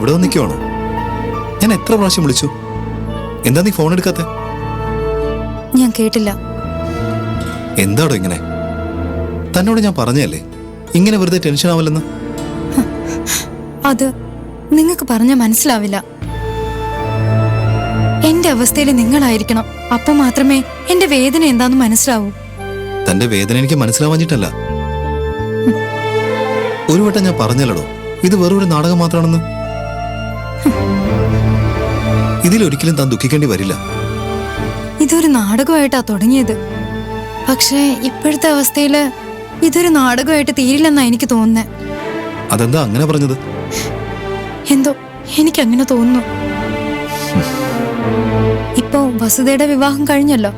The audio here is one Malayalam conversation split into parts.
ഇവിടെ വന്ന് നിൽക്കുവാണോ ഞാൻ എത്ര പ്രാവശ്യം വിളിച്ചു? എന്താ നീ ഫോൺ എടുക്കാത്ത? ഞാൻ കേട്ടില്ല. എന്താടോ ഇങ്ങനെ? തന്നോട് ഞാൻ പറഞ്ഞല്ലേ ഇങ്ങനെ വെറുതെ ടെൻഷൻ ആവില്ലെന്ന്? അത് നിങ്ങൾക്ക് പറഞ്ഞ മനസ്സിലാവില്ല. എന്റെ അവസ്ഥയിൽ നിങ്ങളായിരിക്കണം. അപ്പൊ മാത്രമേ എന്റെ വേദന എന്താന്ന് മനസ്സിലാവൂ. തന്റെ വേദന എനിക്ക് മനസ്സിലാവാഞ്ഞിട്ടല്ല. ഒരു വട്ടം ഞാൻ പറഞ്ഞല്ലോ ഇത് വെറും ഒരു നാടകം മാത്രമാണെന്ന്. ഇതിലൊരിക്കലും താൻ ദുഃഖിക്കേണ്ടി വരില്ല. ഇതൊരു നാടകമായിട്ടാ തുടങ്ങിയത്. പക്ഷേ ഇപ്പോഴത്തെ അവസ്ഥയിൽ ഇതൊരു നാടകമായിട്ട് തീരില്ലെന്നാ എനിക്ക് തോന്നുന്നത് അതെന്താ അങ്ങനെ പറഞ്ഞത്? എന്തോ എനിക്ക് അങ്ങനെ തോന്നുന്നു. ഇപ്പോ വസുതയുടെ വിവാഹം കഴിഞ്ഞല്ലോ.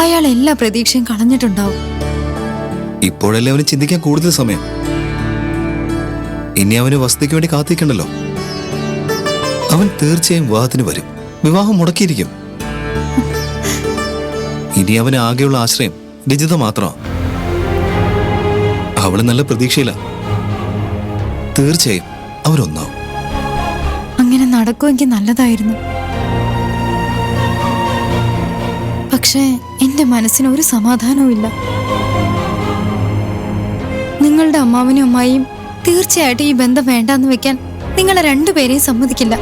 അയാൾ എല്ലാ പ്രതീക്ഷയും കളഞ്ഞിട്ടുണ്ടാവും. ഇപ്പോഴല്ലേ അവന് ചിന്തിക്കാൻ കൂടുതൽ സമയം? ഇനി അവന് വസതിക്ക് വേണ്ടി കാത്തിരിക്കണ്ടല്ലോ? അവൻ തീർച്ചയായും വിവാഹത്തിന് വരും. വിവാഹം മുടക്കിയിരിക്കും. ഇനി അവന് ആകെയുള്ള ആശ്രയം രജിത മാത്രമാണ് അവൾ നല്ല പ്രതീക്ഷയില്ല തീർച്ചയായും അവരൊന്നാവും. അങ്ങനെ നടക്കുമെങ്കിൽ നല്ലതായിരുന്നു. പക്ഷേ എന്റെ മനസ്സിന് ഒരു സമാധാനവും ഇല്ല നിങ്ങളുടെ അമ്മാവനും അമ്മായിയും തീർച്ചയായിട്ടും ഈ ബന്ധം വേണ്ടാന്ന് വെക്കാൻ നിങ്ങളെ രണ്ടുപേരെയും സമ്മതിക്കില്ല.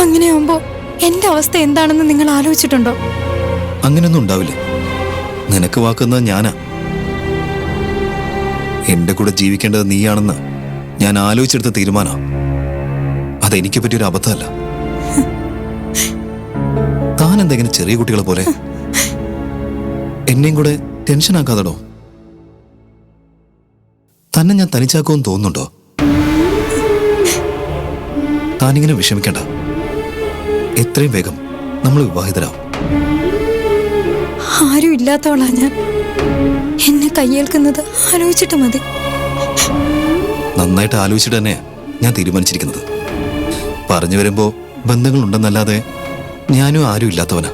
അങ്ങനെയാവുമ്പോ എന്റെ അവസ്ഥ എന്താണെന്ന് നിങ്ങൾ ആലോചിച്ചിട്ടുണ്ടോ? അങ്ങനെയൊന്നും ഉണ്ടാവില്ല. നിനക്ക് വാക്കുന്നത് ഞാനാ. എന്റെ കൂടെ ജീവിക്കേണ്ടത് നീയാണെന്ന് ഞാൻ ആലോചിച്ചെടുത്ത തീരുമാനാ. അതെനിക്ക് പറ്റിയൊരു അബദ്ധമല്ല. താൻ എന്തെങ്കിലും ചെറിയ കുട്ടികളെ പോലെ എന്നെയും കൂടെ ടെൻഷൻ ആക്കാതടോ തന്നെ ഞാൻ തനിച്ചാക്കുമെന്ന് തോന്നുന്നുണ്ടോ? താനിങ്ങനെ വിഷമിക്കണ്ട. എത്രയും വേഗം നമ്മൾ വിവാഹിതരാവും. ആരും ഇല്ലാത്തവളാ ഞാൻ. എന്നെ കയ്യേൽക്കുന്നത് ആലോചിച്ചിട്ട് മതി. നന്നായിട്ട് ആലോചിച്ചിട്ട് തന്നെ ഞാൻ തീരുമാനിച്ചിരിക്കുന്നത്. പറഞ്ഞു വരുമ്പോ ബന്ധങ്ങളുണ്ടെന്നല്ലാതെ ഞാനും ആരും ഇല്ലാത്തവനാ.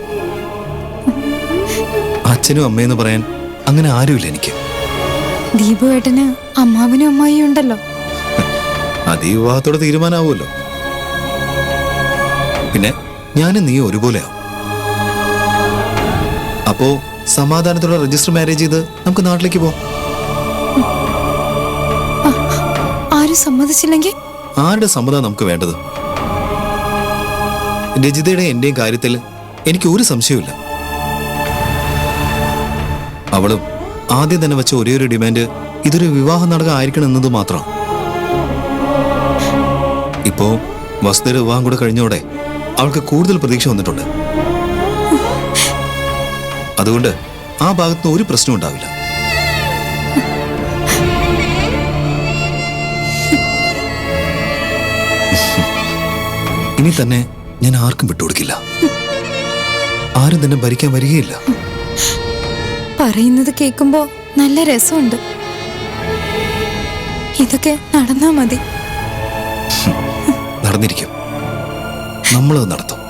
അച്ഛനും അമ്മയെന്ന് പറയാൻ അങ്ങനെ ആരുമില്ല എനിക്ക്. ദീപു ഏട്ടന് അമ്മാവിനും അമ്മായിയും ഉണ്ടല്ലോ. അത് ഈ വിവാഹത്തോടെ തീരുമാനമാവുമല്ലോ പിന്നെ ഞാനും നീ ഒരുപോലെയാവും. അപ്പോ സമാധാനത്തോടെ രജിസ്റ്റർ മാരേജ് ചെയ്ത് നമുക്ക് നാട്ടിലേക്ക് പോവാം. ആരും സമ്മതിച്ചില്ലെങ്കിൽ? ആരുടെ സമ്മതം നമുക്ക് വേണ്ടത്? രജിതയുടെ എന്റെയും കാര്യത്തിൽ എനിക്ക് ഒരു സംശയവുമില്ല. അവളും ആദ്യം തന്നെ വെച്ച ഒരേ ഒരു ഡിമാൻഡ് ഇതൊരു വിവാഹ നാടകം ആയിരിക്കണം എന്നത് മാത്രം. ഇപ്പോ വസുതയുടെ വിവാഹം കൂടെ കഴിഞ്ഞോടെ അവൾക്ക് കൂടുതൽ പ്രതീക്ഷ വന്നിട്ടുണ്ട്. അതുകൊണ്ട് ആ ഭാഗത്ത് ഒരു പ്രശ്നം ഉണ്ടാവില്ല. ഇനി തന്നെ ഞാൻ ആർക്കും വിട്ടുകൊടുക്കില്ല. ആരും തന്നെ ഭരിക്കാൻ വരികയില്ല. പറയുന്നത് കേൾക്കുമ്പോ നല്ല രസമുണ്ട്. ഇതൊക്കെ നടന്നാ മതി. നടന്നിരിക്കും. നമ്മളത് നടത്തും.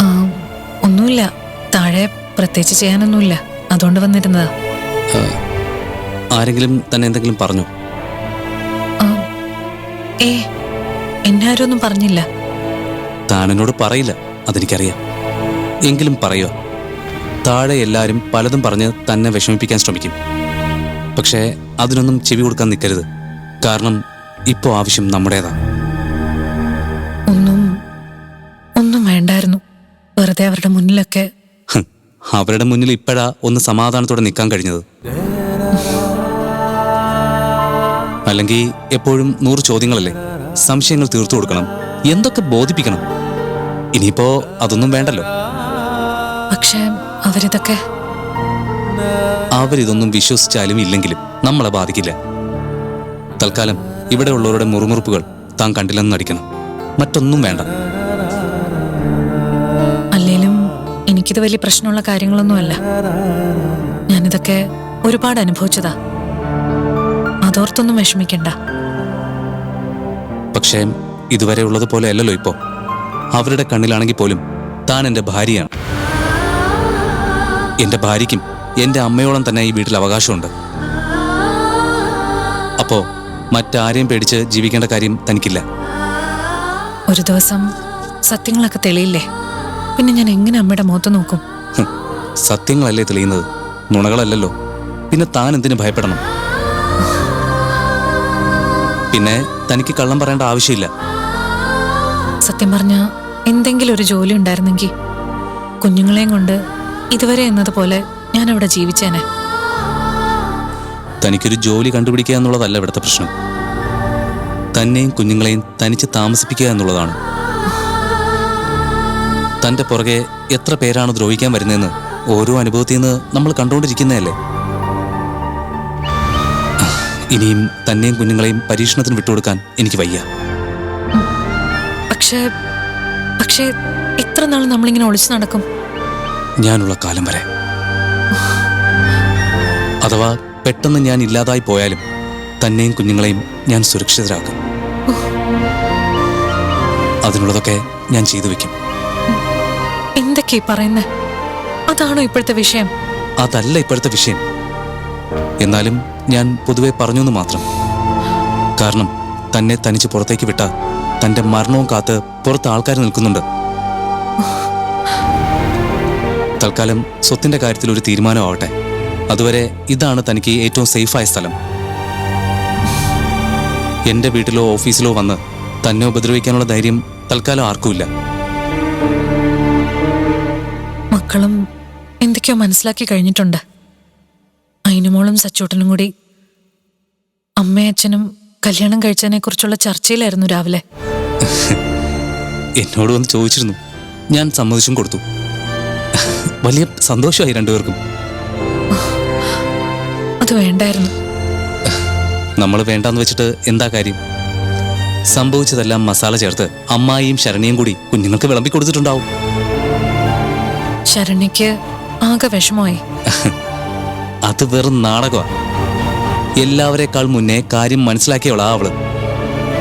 ആ, ഒന്നുമില്ല. താഴെ പ്രത്യേകിച്ച് ചെയ്യാനൊന്നുമില്ല. അതുകൊണ്ട് വന്നിരുന്നതാ. ആരെങ്കിലും തന്നെ എന്തെങ്കിലും പറഞ്ഞു? ഏ എന്നെ ആരും ഒന്നും പറഞ്ഞില്ല. താനെന്നോട് പറയില്ല അതെനിക്കറിയാം. എങ്കിലും പറയുക. താഴെ എല്ലാവരും പലതും പറഞ്ഞ് തന്നെ വിഷമിപ്പിക്കാൻ ശ്രമിക്കും. പക്ഷേ അതിനൊന്നും ചെവി കൊടുക്കാൻ നിൽക്കരുത്. കാരണം ഇപ്പോൾ ആവശ്യം നമ്മുടേതാ. വെറുതെ അവരുടെ മുന്നിലൊക്കെ. അവരുടെ മുന്നിൽ ഇപ്പോഴാ ഒന്ന് സമാധാനത്തോടെ നിൽക്കാൻ കഴിഞ്ഞത്. അല്ലെങ്കിൽ എപ്പോഴും നൂറ് ചോദ്യങ്ങളല്ലേ? സംശയങ്ങൾ തീർത്തു കൊടുക്കണം. എന്തൊക്കെ ബോധിപ്പിക്കണം? ഇനിയിപ്പോ അതൊന്നും വേണ്ടല്ലോ. പക്ഷേ അവരിതൊക്കെ അവരിതൊന്നും വിശ്വസിച്ചാലും ഇല്ലെങ്കിലും നമ്മളെ ബാധിക്കില്ല. തൽക്കാലം ഇവിടെ ഉള്ളവരുടെ മുറുമുറുപ്പുകൾ താൻ കണ്ടില്ലെന്ന് നടിക്കണം. മറ്റൊന്നും വേണ്ട. എനിക്കിത് വലിയ പ്രശ്നമുള്ള കാര്യങ്ങളൊന്നുമല്ല. ഞാനിതൊക്കെ ഒരുപാട് അനുഭവിച്ചതാ. അതോർത്തൊന്നും വിഷമിക്കണ്ട. പക്ഷേ ഇതുവരെ ഉള്ളത് പോലെ അല്ലല്ലോ ഇപ്പോ. അവരുടെ കണ്ണിലാണെങ്കിൽ പോലും താൻ എന്റെ ഭാര്യയാണ്. എന്റെ ഭാര്യയ്ക്കും എന്റെ അമ്മയോളം തന്നെ ഈ വീട്ടിൽ അവകാശമുണ്ട്. അപ്പോ മറ്റാരെയും പേടിച്ച് ജീവിക്കേണ്ട കാര്യം തനിക്കില്ല. ഒരു ദിവസം സത്യങ്ങളൊക്കെ തെളിയില്ലേ? പിന്നെ ഞാൻ എങ്ങനെ അമ്മയുടെ മുഖത്ത് നോക്കും? സത്യങ്ങളല്ലേ തെളിയുന്നത്? നുണകളല്ലല്ലോ. പിന്നെ താൻ എന്തിനു ഭയപ്പെടണം? പിന്നെ തനിക്ക് കള്ളം പറയേണ്ട ആവശ്യമില്ല. സത്യം പറഞ്ഞ എന്തെങ്കിലും ഒരു ജോലി ഉണ്ടായിരുന്നെങ്കിൽ കുഞ്ഞുങ്ങളെയും കൊണ്ട് ഇതുവരെ എന്നതുപോലെ ഞാൻ അവിടെ ജീവിച്ചേനെ. തനിക്കൊരു ജോലി കണ്ടുപിടിക്കുക എന്നുള്ളതല്ല ഇവിടുത്തെ പ്രശ്നം. തന്നെയും കുഞ്ഞുങ്ങളെയും തനിച്ച് താമസിപ്പിക്കുക എന്നുള്ളതാണ്. തന്റെ പുറകെ എത്ര പേരാണ് ദ്രോഹിക്കാൻ വരുന്നതെന്ന് ഓരോ അനുഭവത്തിൽ നിന്ന് നമ്മൾ കണ്ടുകൊണ്ടിരിക്കുന്നതല്ലേ? ഇനിയും തന്നെയും കുഞ്ഞുങ്ങളെയും പരീക്ഷണത്തിന് വിട്ടുകൊടുക്കാൻ എനിക്ക് വയ്യ. പക്ഷേ പക്ഷേ എത്ര നാൾ നമ്മളിങ്ങനെ ഒളിച്ചു നടക്കും? ഞാനുള്ള കാലം വരെ. അഥവാ പെട്ടെന്ന് ഞാൻ ഇല്ലാതായി പോയാലും തന്നെയും കുഞ്ഞുങ്ങളെയും ഞാൻ സുരക്ഷിതരാക്കും. അതിനുള്ളതൊക്കെ ഞാൻ ചെയ്തു വെക്കും എന്തൊക്കെയാ പറയുന്നത് അതാണോ ഇപ്പോഴത്തെ വിഷയം? അതല്ല ഇപ്പോഴത്തെ വിഷയം. എന്നാലും ഞാൻ പൊതുവെ പറഞ്ഞു എന്ന് മാത്രം. കാരണം തന്നെ തനിച്ച് പുറത്തേക്ക് വിട്ട തന്റെ മരണവും കാത്ത് പുറത്ത് ആൾക്കാർ നിൽക്കുന്നുണ്ട്. തൽക്കാലം സ്വത്തിന്റെ കാര്യത്തിൽ ഒരു തീരുമാനമാവട്ടെ അതുവരെ ഇതാണ് തനിക്ക് ഏറ്റവും സേഫായ സ്ഥലം. എന്റെ വീട്ടിലോ ഓഫീസിലോ വന്ന് തന്നെ ഉപദ്രവിക്കാനുള്ള ധൈര്യം തൽക്കാലം ആർക്കുമില്ല. മക്കളും എന്തൊക്കെയോ മനസ്സിലാക്കി കഴിഞ്ഞിട്ടുണ്ട്. അയിനുമോളും സച്ചൂട്ടനും കൂടി അമ്മയും അച്ഛനും കല്യാണം കഴിച്ചതിനെ കുറിച്ചുള്ള ചർച്ചയിലായിരുന്നു രാവിലെ. എന്നോട് വന്ന് ചോദിച്ചിരുന്നു. ഞാൻ സമ്മതിച്ചും കൊടുത്തു. വലിയ സന്തോഷമായി രണ്ടുപേർക്കും. അത് വേണ്ടായിരുന്നു. നമ്മൾ വേണ്ടാന്ന് വെച്ചിട്ട് എന്താ കാര്യം? സംഭവിച്ചതെല്ലാം മസാല ചേർത്ത് അമ്മായിയും ശരണിയും കൂടി കുഞ്ഞുങ്ങൾക്ക് വിളമ്പി കൊടുത്തിട്ടുണ്ടാവും. ശരണ്യക്ക് ആകെ വിഷമമായി. അത് വെറും നാടകമാണ് എല്ലാവരെക്കാൾ മുന്നേ കാര്യം മനസ്സിലാക്കിയവളാ അവൾ.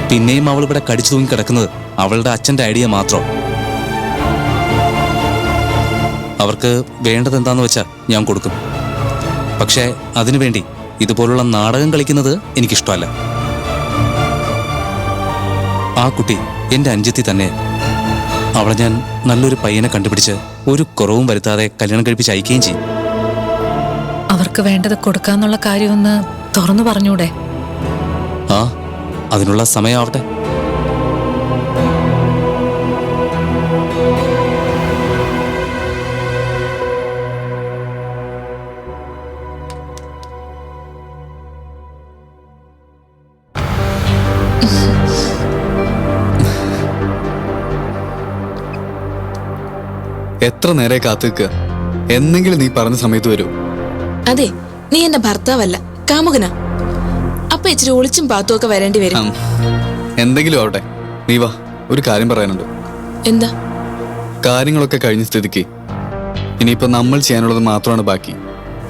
പിന്നെയും അവൾ ഇവിടെ കടിച്ചു തൂങ്ങി കിടക്കുന്നത് അവളുടെ അച്ഛന്റെ ഐഡിയ മാത്രം. അവർക്ക് വേണ്ടത് എന്താന്ന് വെച്ചാ ഞാൻ കൊടുക്കും. പക്ഷേ അതിനുവേണ്ടി ഇതുപോലുള്ള നാടകം കളിക്കുന്നത് എനിക്കിഷ്ടമല്ല. ആ കുട്ടി എന്റെ അഞ്ചത്തി തന്നെ അവളെ ഞാൻ നല്ലൊരു പയ്യനെ കണ്ടുപിടിച്ച് ഒരു കുറവും വരുത്താതെ കല്യാണം കഴിപ്പിച്ച് അയക്കുകയും ചെയ്യും. അവർക്ക് വേണ്ടത് കൊടുക്കാന്നുള്ള കാര്യമൊന്ന് തുറന്നു പറഞ്ഞൂടെ? ആ അതിനുള്ള സമയമാവട്ടെ എത്ര നേരെ കാത്തു എന്നെങ്കിലും നീ പറഞ്ഞ സമയത്ത് വരൂ. അതെ നീ എന്റെ ഭർത്താവല്ല കാമുകനാ. അപ്പൊ ഇച്ചിരി ഒളിച്ചും പാത്തും ഒക്കെ വരേണ്ടി വരും. എന്തെങ്കിലും ആവട്ടെ. നീ വാ ഒരു കാര്യം പറയാനുണ്ട്. എന്താ? കാര്യങ്ങളൊക്കെ കഴിഞ്ഞ സ്ഥിതിക്ക്. ഇനിയിപ്പോ നമ്മൾ ചെയ്യാനുള്ളത് മാത്രമാണ് ബാക്കി.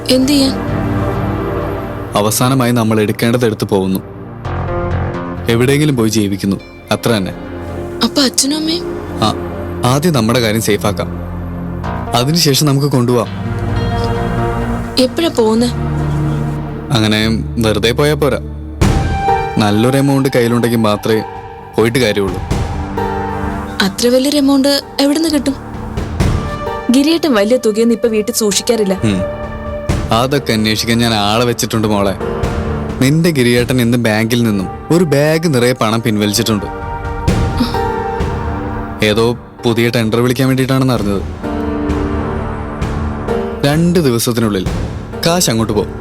എന്ത് ചെയ്യാൻ? അവസാനമായി നമ്മൾ എടുക്കേണ്ടത് എടുത്തു പോകുന്നു. എവിടെയെങ്കിലും പോയി ജീവിക്കുന്നു. അത്ര തന്നെ. അപ്പൊ അച്ഛനും അമ്മയും? ആ ആദ്യം നമ്മുടെ കാര്യം സേഫാക്കാം അതിനുശേഷം നമുക്ക് കൊണ്ടുപോവാം. എപ്പോഴാ പോകുന്നത് അങ്ങനെ വെറുതെ പോയാൽ പോരാ. നല്ലൊരു എമൗണ്ട് കയ്യിലുണ്ടെങ്കിൽ മാത്രമേ പോയിട്ട് കാര്യമുള്ളൂ. അത്ര വലിയൊരു എമൗണ്ട് എവിടെ നിന്ന് കിട്ടും? ഗിരിയേട്ടൻ വലിയ തുകയൊന്നും ഇപ്പൊ വീട്ടിൽ സൂക്ഷിക്കാറില്ല. അതൊക്കെ അന്വേഷിക്കാൻ ഞാൻ ആളെ വെച്ചിട്ടുണ്ട് മോളെ. നിന്റെ ഗിരിയേട്ടൻ ഇന്ന് ബാങ്കിൽ നിന്നും ഒരു ബാഗ് നിറയെ പണം പിൻവലിച്ചിട്ടുണ്ട്. ഏതോ പുതിയ ടെൻഡർ വിളിക്കാൻ വേണ്ടിയിട്ടാണെന്ന് അറിഞ്ഞത്. രണ്ട് ദിവസത്തിനുള്ളിൽ കാശ് അങ്ങോട്ട് പോകും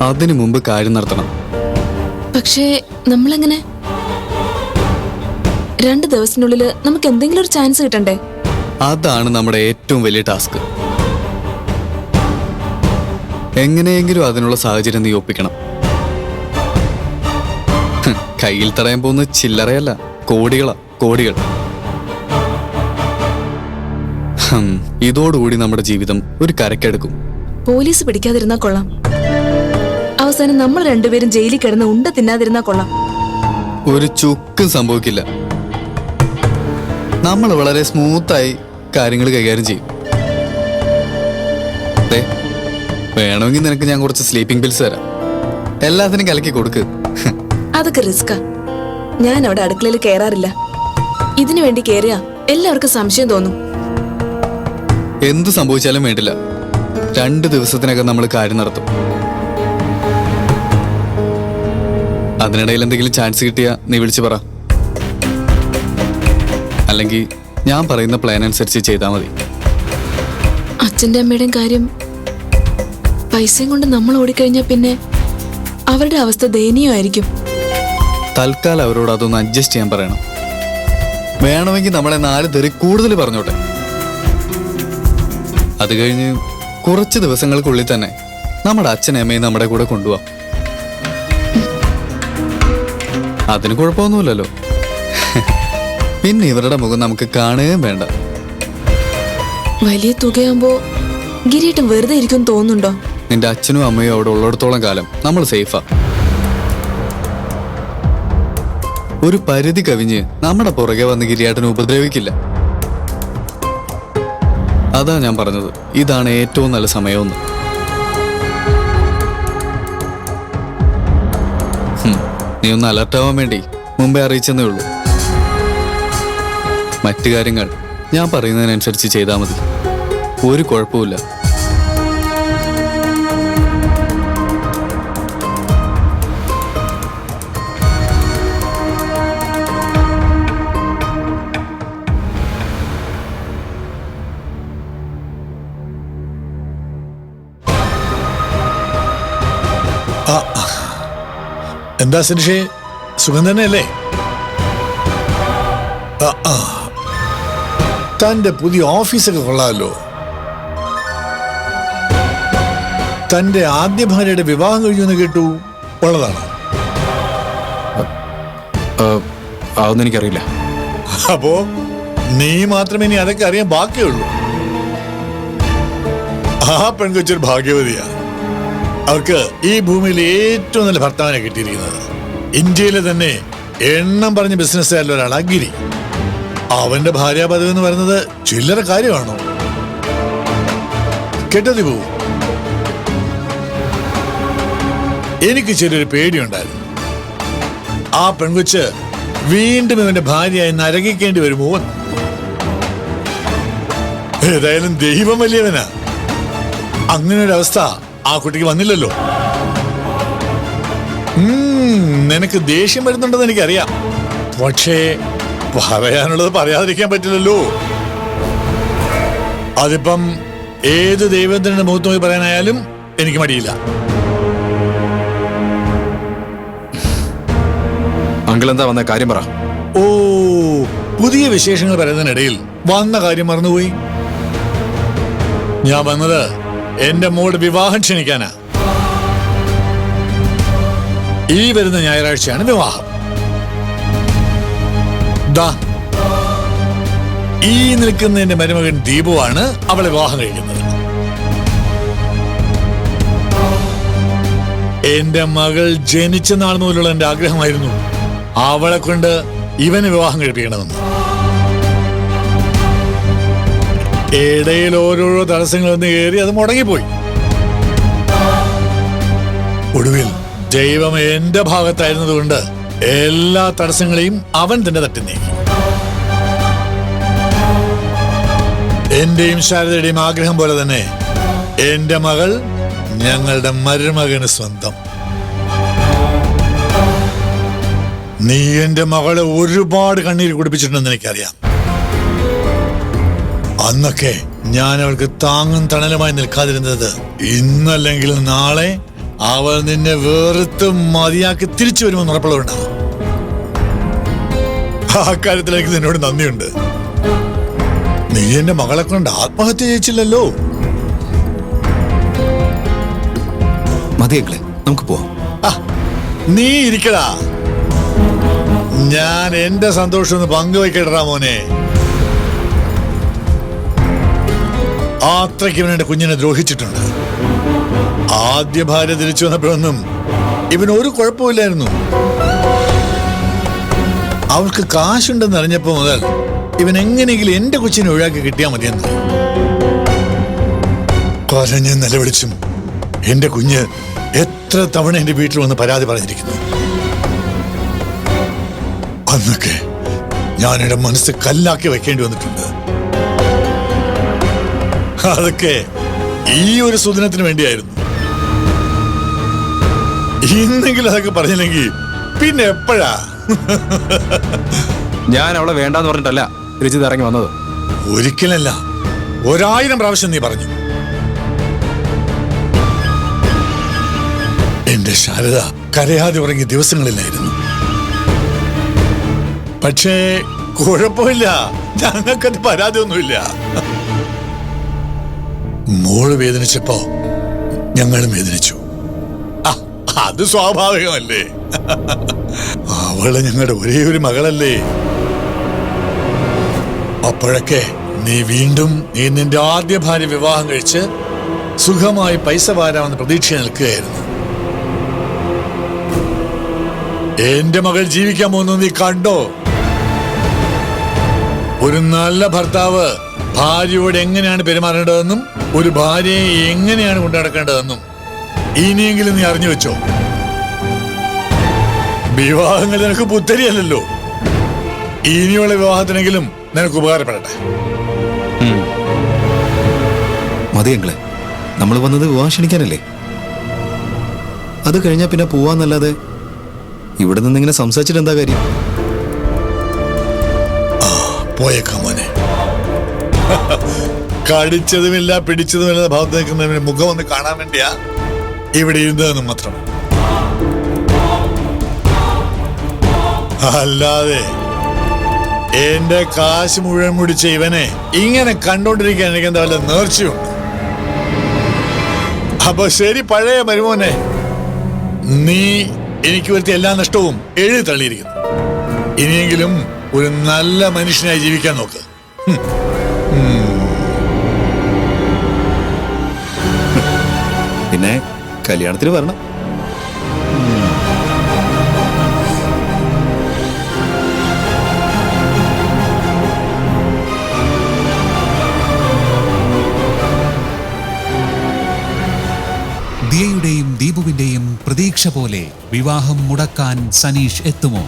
അതിനു മുമ്പ് കാര്യം നടത്തണം. പക്ഷേ നമ്മളെങ്ങനെ? രണ്ട് ദിവസത്തിനുള്ളിൽ നമുക്ക് എന്തെങ്കിലും ഒരു ചാൻസ് കിട്ടണ്ടേ? അതാണ് നമ്മുടെ ഏറ്റവും വലിയ ടാസ്ക് എങ്ങനെയെങ്കിലും അതിനുള്ള സാഹചര്യം നീ ഒപ്പിക്കണം. കയ്യിൽ തടയാൻ പോകുന്ന ചില്ലറയല്ല കോടികളാ കോടികൾ. ഇതോടുകൂടി നമ്മുടെ ജീവിതം ഒരു കരക്കെടുക്കും. പോലീസ് പിടിക്കാതിരുന്നാ കൊള്ളാം. അവസാനം നമ്മൾ രണ്ടുപേരും ജയിലിൽ കിടന്ന് ഉണ്ട തിന്നാതിരുന്നാ കൊള്ളാം. ഒരു ചുക്കും സംഭവിക്കില്ല. നമ്മൾ വളരെ സ്മൂത്തായി കാര്യങ്ങൾ കൈകാര്യം ചെയ്യും. വേണമെങ്കിൽ നിനക്ക് ഞാൻ കുറച്ച് സ്ലീപ്പിംഗ് പിൽസ് തരാം. എല്ലാത്തിനും കലക്കി കൊടുക്ക്. അതൊക്കെ റിസ്കാ ഞാൻ അവിടെ അടുക്കളയിൽ കയറാറില്ല. ഇതിനു വേണ്ടി കയറിയാ എല്ലാവർക്കും സംശയം തോന്നും. എന്ത് സംഭവിച്ചാലും വേണ്ടില്ല. രണ്ട് ദിവസത്തിനകം നമ്മൾ കാര്യം നടത്തും. അതിനിടയിൽ എന്തെങ്കിലും ചാൻസ് കിട്ടിയാ നീ വിളിച്ചു പറ. അല്ലെങ്കിൽ ഞാൻ പറയുന്ന പ്ലാൻ അനുസരിച്ച് ചെയ്താൽ മതി. അച്ഛന്റെ അമ്മയുടെയും കാര്യം പൈസയും കൊണ്ട് നമ്മൾ ഓടിക്കഴിഞ്ഞാൽ പിന്നെ അവരുടെ അവസ്ഥ ദയനീയമായിരിക്കും തൽക്കാലം അവരോട് അതൊന്ന് അഡ്ജസ്റ്റ് ചെയ്യാൻ പറയണം. വേണമെങ്കിൽ നമ്മളെ നാല് തെറി കൂടുതൽ പറഞ്ഞോട്ടെ. അത് കഴിഞ്ഞ് കുറച്ച് ദിവസങ്ങൾക്കുള്ളിൽ തന്നെ നമ്മുടെ അച്ഛനും അമ്മയും നമ്മുടെ കൂടെ കൊണ്ടുപോവാം അതിന് കുഴപ്പമൊന്നുമില്ലല്ലോ. പിന്നെ ഇവരുടെ മുഖം നമുക്ക് കാണുകയും വേണ്ട. വലിയ തുകയാകുമ്പോ ഗിരിയേട്ടൻ വെറുതെ ഇരിക്കും തോന്നുന്നുണ്ടോ? നിന്റെ അച്ഛനും അമ്മയും അവിടെ ഉള്ളിടത്തോളം കാലം നമ്മൾ സേഫാ. ഒരു പരിധി കവിഞ്ഞ് നമ്മുടെ പുറകെ വന്ന് ഗിരിയാട്ടനെ ഉപദ്രവിക്കില്ല. അതാ ഞാൻ പറഞ്ഞത്. ഇതാണ് ഏറ്റവും നല്ല സമയമെന്ന്. നീ ഒന്ന് അലർട്ടാവാൻ വേണ്ടി മുമ്പേ അറിയിച്ചെന്നേ ഉള്ളൂ. മറ്റു കാര്യങ്ങൾ ഞാൻ പറയുന്നതിനനുസരിച്ച് ചെയ്താൽ മതി. ഒരു കുഴപ്പമില്ല എന്താ സിനിഷേ? സുഖം തന്നെയല്ലേ? ആ. തന്റെ പുതിയ ഓഫീസൊക്കെ കൊള്ളാമല്ലോ. തന്റെ ആദ്യ ഭാര്യയുടെ വിവാഹം കഴിഞ്ഞു എന്ന് കേട്ടു. ഉള്ളതാണ്. അതൊന്നും എനിക്കറിയില്ല. അപ്പോ നീ മാത്രമേ ഇനി അതൊക്കെ അറിയാൻ ബാക്കിയുള്ളൂ. ആ പെൺകൊച്ചൊരു ഭാഗ്യവതിയാ. അവർക്ക് ഈ ഭൂമിയിൽ ഏറ്റവും നല്ല ഭർത്താവിനെ കിട്ടിയിരിക്കുന്നത്. ഇന്ത്യയിലെ തന്നെ എണ്ണം പറഞ്ഞ ബിസിനസ്സുകാരിൽ ഒരാൾ ഗിരി അവന്റെ ഭാര്യ പദവി എന്ന് പറയുന്നത് ചില്ലറ കാര്യമാണോ? കേട്ടതി പോവും എനിക്ക് ചെറിയൊരു പേടിയുണ്ടായിരുന്നു. ആ പെൺകുച്ച് വീണ്ടും ഇവന്റെ ഭാര്യയായി നരകിക്കേണ്ടി വരുമോ. ഏതായാലും ദൈവം വലിയവനാ. അങ്ങനെ ഒരു അവസ്ഥ ആ കുട്ടിക്ക് വന്നില്ലല്ലോ. നിനക്ക് ദേഷ്യം വരുന്നുണ്ടെന്ന് എനിക്കറിയാം. പക്ഷേ പറയാനുള്ളത് പറയാതിരിക്കാൻ പറ്റില്ലല്ലോ. അതിപ്പം ഏത് ദൈവത്തിന്റെ മുഖത്ത് പോയി പറയാനായാലും എനിക്ക് മടിയില്ല. അങ്കിൾ എന്താ വന്ന കാര്യം പറ. ഓ പുതിയ വിശേഷങ്ങൾ പറയുന്നതിനിടയിൽ വന്ന കാര്യം മറന്നുപോയി. ഞാൻ വന്നത് എന്റെ മോൾ വിവാഹം ക്ഷണിക്കാനാ. ഈ വരുന്ന ഞായറാഴ്ചയാണ് വിവാഹം. ദാ ഈ നിൽക്കുന്ന എന്റെ മരുമകൻ ദീപുവാണ് അവളെ വിവാഹം കഴിക്കുന്നത്. എന്റെ മകൾ ജനിച്ച നാൾ മുതലുള്ള എന്റെ ആഗ്രഹമായിരുന്നു അവളെ കൊണ്ട് ഇവന് വിവാഹം കഴിപ്പിക്കണമെന്ന്. ഇടയിൽ ഓരോരോ തടസ്സങ്ങൾ വന്ന് കയറി അത് മുടങ്ങിപ്പോയി. ഒടുവിൽ ദൈവം എന്റെ ഭാഗത്തായിരുന്നതുകൊണ്ട് എല്ലാ തടസ്സങ്ങളെയും അവൻ തന്നെ തട്ടി നീക്കി. എന്റെയും ശാരദയുടെയും ആഗ്രഹം പോലെ തന്നെ എന്റെ മകൾ ഞങ്ങളുടെ മരുമകന് സ്വന്തം. നീ എന്റെ മകളെ ഒരുപാട് കണ്ണീര് കുടിപ്പിച്ചിട്ടുണ്ടെന്ന് എനിക്കറിയാം. അന്നൊക്കെ ഞാൻ അവൾക്ക് താങ്ങും തണലുമായി നിൽക്കാതിരുന്നത്. ഇന്നല്ലെങ്കിൽ നാളെ അവൾ നിന്നെ വെറുത്ത് മതിയാക്കി തിരിച്ചു വരുമെന്ന് ആ കാര്യത്തിൽ എനിക്ക് നിന്നോട് നന്ദിയുണ്ട്. നീ എന്റെ മകളെ കൊണ്ട് ആത്മഹത്യ ചെയ്യിച്ചില്ലല്ലോ. മതിയെ നമുക്ക് പോവാം. നീ ഇരിക്കടാ. ഞാൻ എന്റെ സന്തോഷം ഒന്ന് പങ്കുവെക്കടാ മോനെ. അത്രയ്ക്ക് ഇവൻ എന്റെ കുഞ്ഞിനെ ദ്രോഹിച്ചിട്ടുണ്ട്. ആദ്യ ഭാര്യ തിരിച്ചു വന്നപ്പോഴൊന്നും ഇവൻ ഒരു കുഴപ്പമില്ലായിരുന്നു. അവൾക്ക് കാശുണ്ടെന്ന് അറിഞ്ഞപ്പോ മുതൽ ഇവൻ എങ്ങനെയെങ്കിലും എന്റെ കൊച്ചിനെ ഒഴിവാക്കി കിട്ടിയാൽ മതിയെന്ന്. കരഞ്ഞ് നിലവിളിച്ചും എന്റെ കുഞ്ഞ് എത്ര തവണ എന്റെ വീട്ടിൽ വന്ന് പരാതി പറഞ്ഞിരിക്കുന്നു. അന്നൊക്കെ എന്റെ മനസ്സ് കല്ലാക്കി വെക്കേണ്ടി വന്നിട്ടുണ്ട്. അതൊക്കെ ഈ ഒരു സുദിനത്തിന് വേണ്ടിയായിരുന്നു. ഇന്നെങ്കിലും അതൊക്കെ പറഞ്ഞില്ലെങ്കിൽ പിന്നെ എപ്പോഴാ? ഞാൻ അവളെ വേണ്ടാന്ന് പറഞ്ഞിട്ടല്ല രജിത് ഇറങ്ങി വന്നത്. ഒരിക്കലല്ല ഒരായിരം പ്രാവശ്യം നീ പറഞ്ഞു. എന്റെ ശാരദ കരയാതെ ഉറങ്ങിയ ദിവസങ്ങളിലായിരുന്നു. പക്ഷേ കുഴപ്പമില്ല ഞങ്ങൾക്കത് പരാതിയൊന്നുമില്ല. മോൾ വേദനിച്ചപ്പോ ഞങ്ങളും വേദനിച്ചു. അത് സ്വാഭാവികമല്ലേ? അവൾ ഞങ്ങളുടെ ഒരേ ഒരു മകളല്ലേ? അപ്പോഴൊക്കെ നീ വീണ്ടും നീ നിന്റെ ആദ്യ ഭാര്യ വിവാഹം കഴിച്ച് സുഖമായി പൈസ വാരാമെന്ന് പ്രതീക്ഷ നിൽക്കുകയായിരുന്നു. എന്റെ മകൾ ജീവിക്കാൻ പോകുന്നത് നീ കണ്ടോ? ഒരു നല്ല ഭർത്താവ് ഭാര്യയോട് എങ്ങനെയാണ് പെരുമാറേണ്ടതെന്നും ഒരു ഭാര്യയെ എങ്ങനെയാണ് കൊണ്ടു നടക്കേണ്ടതെന്നും ഇനിയെങ്കിലും നീ അറിഞ്ഞു വെച്ചോ. വിവാഹങ്ങൾ നിനക്ക് പുത്തരിയല്ലല്ലോ. ഇനിയുള്ള വിവാഹത്തിനെങ്കിലും നിനക്ക് ഉപകാരപ്പെടട്ടെ. മതിയങ്ങളെ നമ്മൾ വന്നത് വിവാഹം ക്ഷണിക്കാനല്ലേ? അത് കഴിഞ്ഞാൽ പിന്നെ പോവാന്നല്ലാതെ ഇവിടെ നിന്ന് ഇങ്ങനെ സംസാരിച്ചിട്ട് എന്താ കാര്യം? പോയേക്കാം മോനെ. കടിച്ചതുമില്ല പിടിച്ചതുമില്ല ഭാഗത്ത് നിൽക്കുന്നവന് മുഖം ഒന്ന് കാണാൻ വേണ്ടിയാ ഇവിടെ ഇരുന്നതെന്ന് മാത്രം. അല്ലാതെ എന്റെ കാശ് മുഴുവൻ മുടിച്ച ഇവനെ ഇങ്ങനെ കണ്ടോണ്ടിരിക്കാൻ എനിക്ക് എന്താ വല്ല നേർച്ചയുണ്ട്? അപ്പൊ ശരി പഴയ മരുമോനെ നീ എനിക്ക് വരുത്തിയ എല്ലാ നഷ്ടവും എഴുതി തള്ളിയിരിക്കുന്നു. ഇനിയെങ്കിലും ഒരു നല്ല മനുഷ്യനായി ജീവിക്കാൻ നോക്ക്. പിന്നെ കല്യാണത്തിന് വരണം. ദിയയുടെയും ദീപുവിന്റെയും പ്രതീക്ഷ പോലെ വിവാഹം മുടക്കാൻ സനീഷ് എത്തുമോ?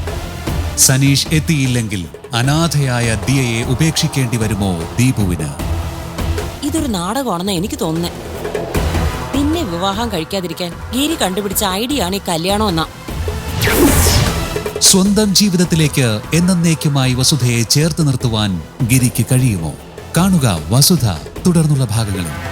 സനീഷ് എത്തിയില്ലെങ്കിൽ അനാഥയായ ദിയയെ ഉപേക്ഷിക്കേണ്ടി വരുമോ ദീപുവിന്? ഇതൊരു നാടകമാണെന്ന് എനിക്ക് തോന്നുന്നേ. പിന്നെ വിവാഹം കഴിക്കാതിരിക്കാൻ ഗിരി കണ്ടുപിടിച്ച ഐഡിയ ആണ് ഈ കല്യാണം എന്നാ. സ്വന്തം ജീവിതത്തിലേക്ക് എന്നേക്കുമായി വസുധയെ ചേർത്ത് നിർത്തുവാൻ ഗിരിക്ക് കഴിയുമോ? കാണുക വസുധ. തുടർന്നുള്ള ഭാഗങ്ങളിൽ.